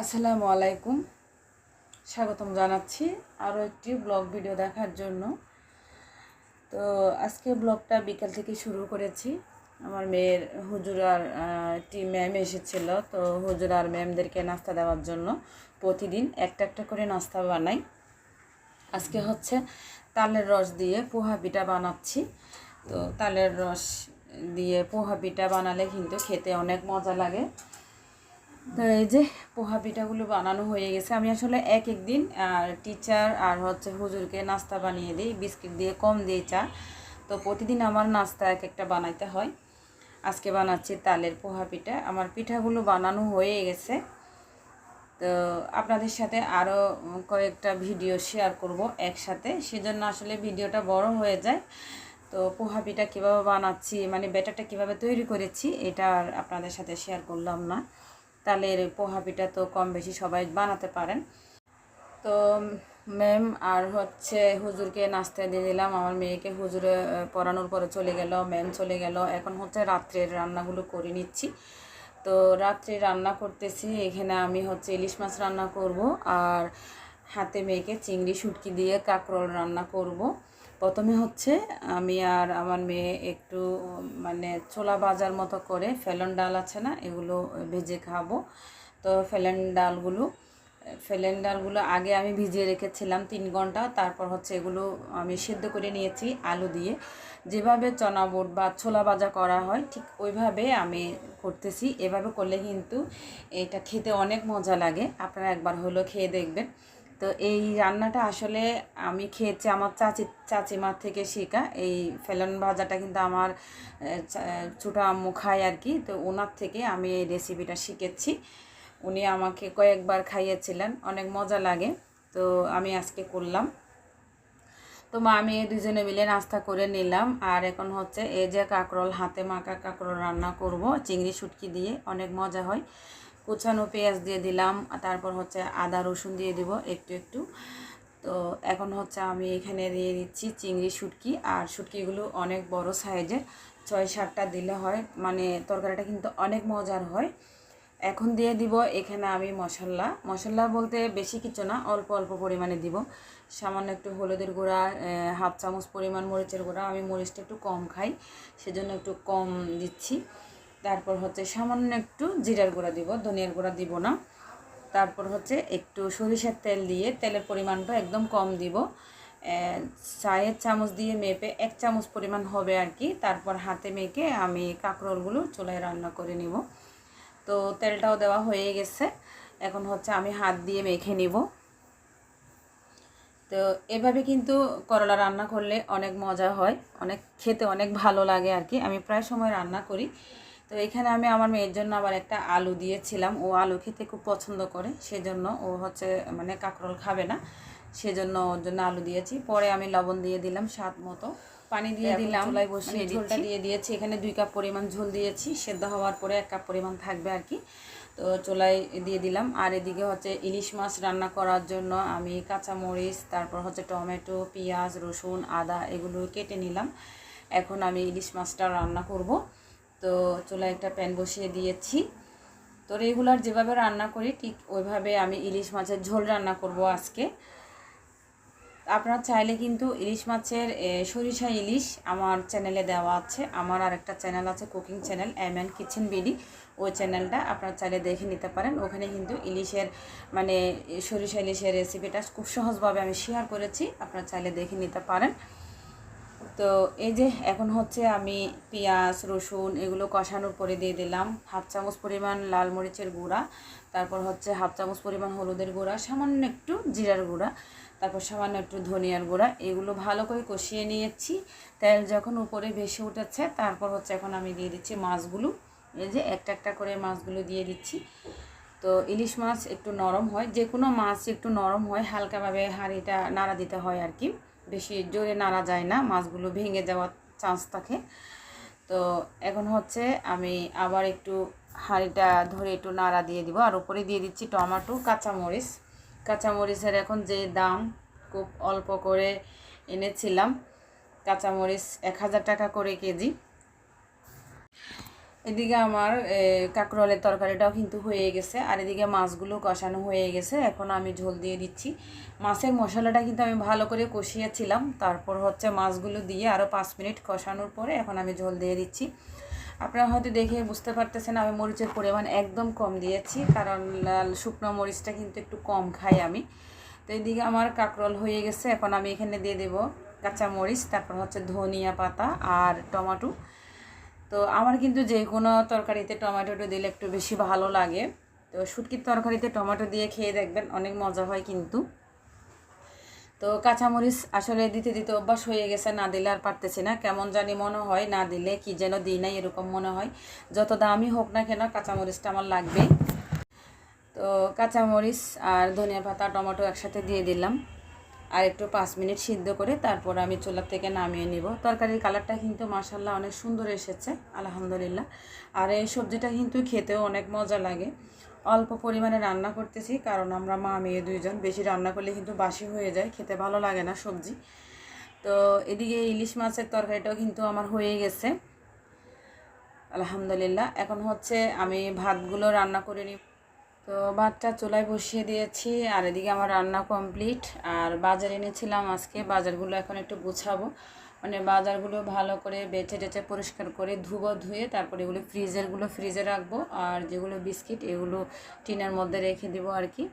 আসসালামু আলাইকুম। স্বাগতম জানাচ্ছি আরও একটি ব্লগ ভিডিও দেখার জন্য। তো আজকে ব্লগটা বিকাল থেকে শুরু করেছি। আমার মেয়ের হুজুর আর একটি ম্যাম এসেছিল। তো হুজুর আর ম্যামদেরকে নাস্তা দেওয়ার জন্য প্রতিদিন একটা একটা করে নাস্তা বানাই। আজকে হচ্ছে তালের রস দিয়ে পোহা পিঠা বানাচ্ছি। তো তালের রস দিয়ে পোহা পিঠা বানালে কিন্তু খেতে অনেক মজা লাগে। তো এই যে পোহা পিঠাগুলো বানানো হয়ে গেছে, আমি আসলে এক এক দিন আর টিচার আর হচ্ছে হুজুরকে নাস্তা বানিয়ে দিই, বিস্কিট দিয়ে, কম দিই চা। তো প্রতিদিন আমার নাস্তা এক একটা বানাইতে হয়। আজকে বানাচ্ছি তালের পোহা পিঠা। আমার পিঠাগুলো বানানো হয়ে গেছে। তো আপনাদের সাথে আরও কয়েকটা ভিডিও শেয়ার করব একসাথে। সেজন্য আসলে ভিডিওটা বড় হয়ে যায়। তো পোহা পিঠা কীভাবে বানাচ্ছি মানে ব্যাটারটা কীভাবে তৈরি করেছি, এটা আর আপনাদের সাথে শেয়ার করলাম না। তালের পোহা পিঠা তো কম বেশি সবাই বানাতে পারেন। তো ম্যাম আর হচ্ছে হুজুরকে নাস্তা দিয়ে দিলাম। আমার মেয়েকে হুজুরে পড়ানোর পরে চলে গেল ম্যাম চলে গেল। এখন হচ্ছে রাত্রের রান্নাগুলো করে নিচ্ছি। তো রাত্রে রান্না করতেছি। এখানে আমি হচ্ছে ইলিশ মাছ রান্না করব আর হাতে মেয়েকে চিংড়ি, শুটকি দিয়ে কাঁকরোল রান্না করব। প্রথমে হচ্ছে আমি আর আমার মেয়ে একটু মানে ছোলা বাজার মতো করে ফেলন ডাল আছে না, এগুলো ভেজে খাব। তো ফেলন ডালগুলো, ফেলেন ডালগুলো আগে আমি ভিজিয়ে রেখেছিলাম তিন ঘণ্টা, তারপর হচ্ছে এগুলো আমি সেদ্ধ করে নিয়েছি আলু দিয়ে। যেভাবে চনা বুট বা ছোলা ভাজা করা হয়, ঠিক ওইভাবে আমি করতেছি। এভাবে করলে কিন্তু এটা খেতে অনেক মজা লাগে। আপনারা একবার হলো খেয়ে দেখবেন। তো এই রান্নাটা আসলে আমি খেয়েছি আমার চাচি, চাচিমার থেকে শেখা। এই ফেলন ভাজাটা কিন্তু আমার ছোটো আম্মু খায় আর কি। তো ওনার থেকে আমি এই রেসিপিটা শিখেছি। উনি আমাকে কয়েকবার খাইয়েছিলেন, অনেক মজা লাগে। তো আমি আজকে করলাম। তো মা, আমি দুজনে মিলে নাস্তা করে নিলাম। আর এখন হচ্ছে এই যে কাঁকরোল, হাতে মাখা কাঁকরোল রান্না করব। চিংড়ি, শুটকি দিয়ে অনেক মজা হয়। কুচানো পেঁয়াজ দিয়ে দিলাম তারপর হচ্ছে আদা, রসুন দিয়ে দিব একটু একটু। তো এখন হচ্ছে আমি এখানে দিয়ে দিচ্ছি চিংড়ি শুটকি, আর শুটকিগুলো অনেক বড় সাইজের, ছয় সাতটা দিলে হয়। মানে তরকারিটা কিন্তু অনেক মজার হয়। এখন দিয়ে দিব এখানে আমি মশলা। মশলা বলতে বেশি কিছু না, অল্প অল্প পরিমাণে দিব। সামান্য একটু হলুদের গুঁড়া হাফ চামচ পরিমাণ মরিচের গুঁড়া। আমি মরিচটা একটু কম খাই, সেজন্য একটু কম দিচ্ছি। তারপর হচ্ছে সামান্য একটু জিরার গুঁড়া দিব, ধনিয়ার গুঁড়া দিব না। তারপর হচ্ছে একটু সরিষার তেল দিয়ে তেলের পরিমাণটা একদম কম দিব। চায়ের চামচ দিয়ে মেপে এক চামচ পরিমাণ হবে আর কি। তারপর হাতে মেখে আমি কাঁকরোলগুলো চুলায় রান্না করে নিব। তো তেলটাও দেওয়া হয়ে গেছে। এখন হচ্ছে আমি হাত দিয়ে মেখে নিব। তো এভাবে কিন্তু করলা রান্না করলে অনেক মজা হয়, অনেক খেতে অনেক ভালো লাগে আর কি। আমি প্রায় সময় রান্না করি। তো এখানে আমি আমার মেয়ের জন্য আবার একটা আলু দিয়েছিলাম। ও আলু খেতে খুব পছন্দ করে সেজন্য ও হচ্ছে মানে কাঁকরোল খাবে না সেজন্য ওর জন্য আলু দিয়েছি। পরে আমি লবণ দিয়ে দিলাম স্বাদ মতো। পানি দিয়ে দিলাম চুলায় বসিয়ে ঝোলটা দিয়ে দিয়েছি। এখানে দুই কাপ পরিমাণ ঝোল দিয়েছি সেদ্ধ হওয়ার পরে এক কাপ পরিমাণ থাকবে আর কি। তো চুলায় দিয়ে দিলাম। আর এদিকে হচ্ছে ইলিশ মাছ রান্না করার জন্য আমি কাঁচামরিচ তারপর হচ্ছে টমেটো পেঁয়াজ রসুন আদা এগুলো কেটে নিলাম। এখন আমি ইলিশ মাছটা রান্না করব। তো চুলায় একটা প্যান বসিয়ে দিয়েছি। তো রেগুলার যেভাবে রান্না করি, ঠিক ওইভাবে আমি ইলিশ মাছের ঝোল রান্না করব আজকে। আপনারা চাইলে কিন্তু ইলিশ মাছের সরিষা ইলিশ আমার চ্যানেলে দেওয়া আছে। আমার আর একটা চ্যানেল আছে cooking channel M and kitchen BD ওই চ্যানেলটা আপনারা চাইলে দেখে নিতে পারেন। ওখানে কিন্তু ইলিশের মানে সরিষা ইলিশের রেসিপিটা খুব সহজভাবে আমি শেয়ার করেছি। আপনারা চাইলে দেখে নিতে পারেন। তো এই যে এখন হচ্ছে আমি পেঁয়াজ, রসুন এগুলো কষানোর পরে দিয়ে দিলাম। হাফ চামচ পরিমাণ লাল মরিচের গুঁড়া, তারপর হচ্ছে হাফ চামচ পরিমাণ হলুদের গুঁড়া, সামান্য একটু জিরার গুঁড়া, তারপর সামান্য একটু ধনিয়ার গুঁড়া, এগুলো ভালো করে কষিয়ে নিয়েছি। তেল যখন উপরে ভেসে উঠেছে, তারপর হচ্ছে এখন আমি দিয়ে দিচ্ছি মাছগুলো। এই যে একটা একটা করে মাছগুলো দিয়ে দিচ্ছি। তো ইলিশ মাছ একটু নরম হয় যে কোনো মাছ একটু নরম হয়, হালকাভাবে হাঁড়িটা নাড়া দিতে হয় আর কি। বেশি জোরে নাড়া যায় না, মাছগুলো ভেঙে যাওয়ার চান্স থাকে। তো এখন হচ্ছে আমি আবার একটু হাঁড়িটা ধরে একটু নাড়া দিয়ে দিব। আর উপরে দিয়ে দিচ্ছি টমাটো, কাঁচামরিচ। কাঁচামরিচের এখন যে দাম, খুব অল্প করে এনেছিলাম। কাঁচামরিচ এক হাজার টাকা করে কেজি। এদিকে আমার কাঁকরোলের তরকারিটাও কিন্তু হয়ে গেছে, আর এদিকে মাছগুলো কষানো হয়ে গেছে, এখন আমি ঝোল দিয়ে দিচ্ছি। মাছের মশলাটা কিন্তু আমি ভালো করে কষিয়েছিলাম, তারপর হচ্ছে মাছগুলো দিয়ে আরও পাঁচ মিনিট কষানোর পরে এখন আমি ঝোল দিয়ে দিচ্ছি। আপনারা হয়তো দেখে বুঝতে পারতেছেন, আমি মরিচের পরিমাণ একদম কম দিয়েছি, কারণ লাল শুকনো মরিচটা কিন্তু একটু কম খাই আমি। তো এদিকে আমার কাঁকরোল হয়ে গেছে, এখন আমি এখানে দিয়ে দেবো কাঁচা মরিচ তারপর হচ্ছে ধনিয়া পাতা আর টমেটো। তো আমার কিন্তু যে কোনো তরকারিতে টমেটোটা দিলে একটু বেশি ভালো লাগে। তো শুটকির তরকারিতে টমেটো দিয়ে খেয়ে দেখবেন, অনেক মজা হয় কিন্তু। তো কাঁচামরিচ আসলে দিতে দিতে অভ্যাস হয়ে গেছে, না দিলে আর পারতেছি না। কেমন জানি মনে হয়, না দিলে কি যেন দিই নাই এরকম মনে হয়। যত দামই হোক না কেন কাঁচামরিচটা আমার লাগবে তো কাঁচামরিচ আর ধনিয়া পাতা, টমেটো একসাথে দিয়ে দিলাম। আর একটু পাঁচ মিনিট সিদ্ধ করে তারপর আমি চুলার থেকে নামিয়ে নিব। তরকারির কালারটা কিন্তু মাসাল্লাহ অনেক সুন্দর এসেছে, আলহামদুলিল্লাহ। আর এই সবজিটা কিন্তু খেতেও অনেক মজা লাগে। অল্প পরিমাণে রান্না করতেছি, কারণ আমরা মা মেয়ে দুইজন, বেশি রান্না করলে কিন্তু বাসি হয়ে যায়, খেতে ভালো লাগে না সবজি। তো এদিকে ইলিশ মাছের তরকারিটাও কিন্তু আমার হয়ে গেছে, আলহামদুলিল্লাহ। এখন হচ্ছে আমি ভাতগুলো রান্না করে নিই তো ভাতটা চুলায় বসিয়ে দিয়েছি, আর এদিকে আমার রান্না কমপ্লিট। আর বাজার এনেছিলাম আজকে, বাজারগুলো এখন একটু গুছাবো। মানে বাজারগুলো ভালো করে বেছে টেচে পরিষ্কার করে ধুবো, ধুয়ে তারপরে এগুলো ফ্রিজেরগুলো ফ্রিজে রাখব। আর যেগুলো বিস্কিট এগুলো টিনের মধ্যে রেখে দিব আর কি।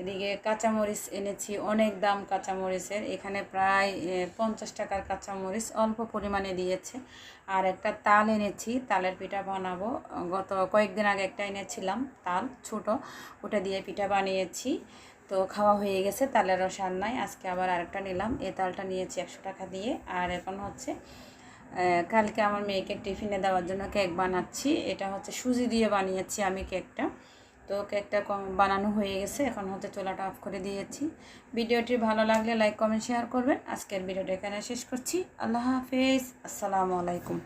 এদিকে কাঁচামরিচ এনেছি, অনেক দাম কাঁচামরিচের। এখানে প্রায় পঞ্চাশ টাকার কাঁচামরিচ অল্প পরিমাণে দিয়েছে। আর একটা তাল এনেছি, তালের পিঠা বানাবো। গত কয়েকদিন আগে একটা এনেছিলাম, তাল ছোট। ওটা দিয়ে পিঠা বানিয়েছি। তো খাওয়া হয়ে গেছে তালের রস আর নাই। আজকে আবার আরেকটা নিলাম। এই তালটা নিয়েছি একশো টাকা দিয়ে। আর এখন হচ্ছে কালকে আমার মেয়েকে টিফিনে দেওয়ার জন্য কেক বানাচ্ছি। এটা হচ্ছে সুজি দিয়ে বানিয়েছি আমি কেকটা। তো কেকটা বানানো হয়ে গেছে। এখন হচ্ছে চোলাটা অফ করে দিয়েছি। ভিডিওটি ভালো লাগলে লাইক, কমেন্ট, শেয়ার করবেন। আজকের ভিডিওটা এখানে শেষ করছি। আল্লাহ হাফেজ। আসসালামু আলাইকুম।